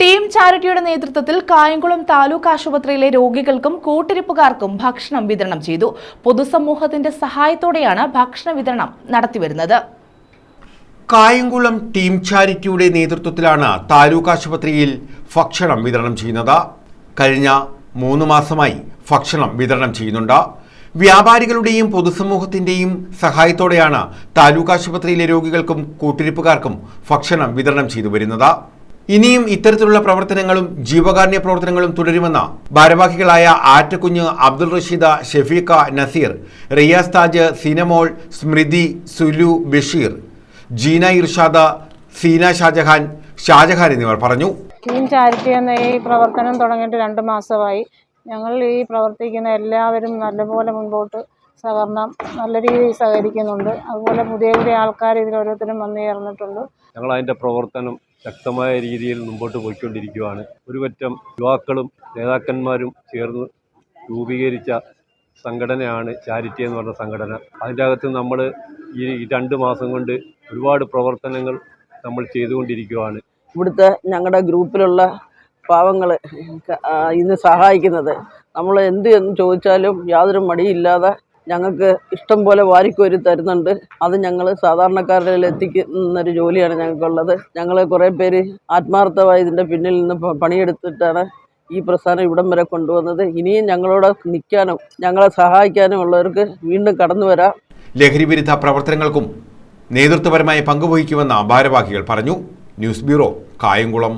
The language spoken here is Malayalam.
ടീം ചാരിറ്റിയുടെ നേതൃത്വത്തിൽ കായംകുളം താലൂക്ക് ആശുപത്രിയിലെ രോഗികൾക്കും കൂട്ടിരിപ്പുകാർക്കും ഭക്ഷണം വിതരണം ചെയ്തു. പൊതുസമൂഹത്തിന്റെ സഹായത്തോടെയാണ് ഭക്ഷണ വിതരണം നടത്തിവരുന്നത്. കായംകുളം ടീം ചാരിറ്റിയുടെ നേതൃത്വത്തിലാണ് താലൂക്ക് ആശുപത്രിയിൽ ഭക്ഷണം വിതരണം ചെയ്യുന്നത്. കഴിഞ്ഞ മൂന്ന് മാസമായി ഭക്ഷണം വിതരണം ചെയ്യുന്നുണ്ട്. വ്യാപാരികളുടെയും പൊതുസമൂഹത്തിന്റെയും സഹായത്തോടെയാണ് താലൂക്ക് ആശുപത്രിയിലെ രോഗികൾക്കും കൂട്ടിരിപ്പുകാർക്കും ഭക്ഷണം വിതരണം ചെയ്തു വരുന്നത്. ഇനിയും ഇത്തരത്തിലുള്ള പ്രവർത്തനങ്ങളും ജീവകാരുണ്യ പ്രവർത്തനങ്ങളും തുടരുമെന്ന് ഭാരവാഹികളായ ആറ്റക്കുഞ്ഞ് അബ്ദുൾ റഷീദ ഷെഫീഖ നസീർ റിയാസ് താജ് സിനമോൾ സ്മൃതി സുലു ബഷീർ ജീന ഇർഷാദ സീന ഷാജഹാൻ ഷാജഹാൻ എന്നിവർ പറഞ്ഞു. ചാരിറ്റി എന്ന ഈ പ്രവർത്തനം തുടങ്ങിയിട്ട് രണ്ട് മാസമായി. ഞങ്ങൾ ഈ പ്രവർത്തിക്കുന്ന എല്ലാവരും നല്ലപോലെ മുൻപോട്ട് സഹകരണം നല്ല രീതിയിൽ സഹകരിക്കുന്നുണ്ട്. അതുപോലെ പുതിയ പുതിയ ആൾക്കാർ ഇതിൽ ഓരോരുത്തരും വന്നു ചേർന്നിട്ടുണ്ട്. ഞങ്ങൾ അതിന്റെ പ്രവർത്തനം ശക്തമായ രീതിയിൽ മുമ്പോട്ട് പോയിക്കൊണ്ടിരിക്കുകയാണ് ഒരുപറ്റം യുവാക്കളും നേതാക്കന്മാരും ചേർന്ന് രൂപീകരിച്ച സംഘടനയാണ് ചാരിറ്റി എന്ന് പറഞ്ഞ സംഘടന. അതിന്റെ അകത്ത് നമ്മൾ ഈ രണ്ട് മാസം കൊണ്ട് ഒരുപാട് പ്രവർത്തനങ്ങൾ നമ്മൾ ചെയ്തുകൊണ്ടിരിക്കുകയാണ് ഇവിടുത്തെ ഞങ്ങളുടെ ഗ്രൂപ്പിലുള്ള പാവങ്ങൾ ഇന്ന് സഹായിക്കുന്നത്. നമ്മൾ എന്ത് എന്ന് ചോദിച്ചാലും യാതൊരു മടിയില്ലാതെ ഞങ്ങൾക്ക് ഇഷ്ടം പോലെ വാരിക്കോരി തരുന്നുണ്ട്. അത് ഞങ്ങൾ സാധാരണക്കാരുടെ ഇടയിൽ എത്തിക്കുന്നൊരു ജോലിയാണ് ഞങ്ങൾക്കുള്ളത്. ഞങ്ങൾ കുറേ പേര് ആത്മാർത്ഥമായി ഇതിന്റെ പിന്നിൽ നിന്ന് പണിയെടുത്തിട്ടാണ് ഈ പ്രസ്ഥാനം ഇവിടം വരെ കൊണ്ടുവന്നത്. ഇനിയും ഞങ്ങളോട് നിൽക്കാനും ഞങ്ങളെ സഹായിക്കാനും ഉള്ളവർക്ക് വീണ്ടും കടന്നു വരാം. ലഹരി വിരുദ്ധ പ്രവർത്തനങ്ങൾക്കും നേതൃത്വപരമായ പങ്കുവഹിക്കുമെന്ന് ഭാരവാഹികൾ പറഞ്ഞു. News bureau Kayamkulam.